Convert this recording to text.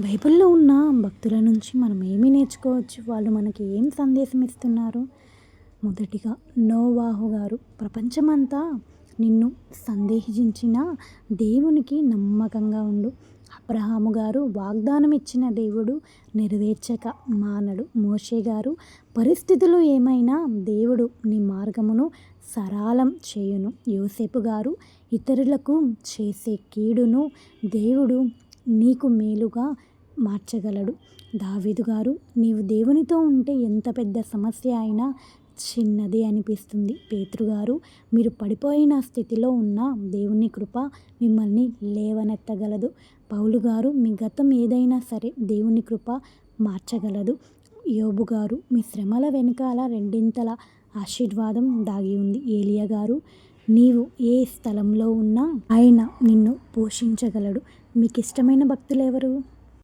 బైబిల్లో ఉన్న భక్తుల నుంచి మనం ఏమి నేర్చుకోవచ్చు? వాళ్ళు మనకి ఏం సందేశం ఇస్తున్నారు? మొదటిగా నోవాహు గారు ప్రపంచమంతా నిన్ను సందేహించిన దేవునికి నమ్మకంగా ఉండు. అబ్రహాము గారు వాగ్దానం ఇచ్చిన దేవుడు నెరవేర్చక మానడు. మోషే గారు పరిస్థితులు ఏమైనా దేవుడు నీ మార్గమును సరళం చేయును. యోసేపు గారు ఇతరులకు చేసే కీడును దేవుడు నీకు మేలుగా మార్చగలడు. దావీదు గారు నీవు దేవునితో ఉంటే ఎంత పెద్ద సమస్య అయినా చిన్నది అనిపిస్తుంది. పేతృగారు మీరు పడిపోయిన స్థితిలో ఉన్న దేవుని కృప మిమ్మల్ని లేవనెత్తగలదు. పౌలు గారు మీ గతం ఏదైనా సరే దేవుని కృప మార్చగలదు. యోబు గారు మీ శ్రమల వెనకాల రెండింతల ఆశీర్వాదం దాగి ఉంది. ఏలియా గారు నీవు ఏ స్థలంలో ఉన్నా ఆయన నిన్ను పోషించగలడు. మీకు ఇష్టమైన భక్తులు ఎవరు?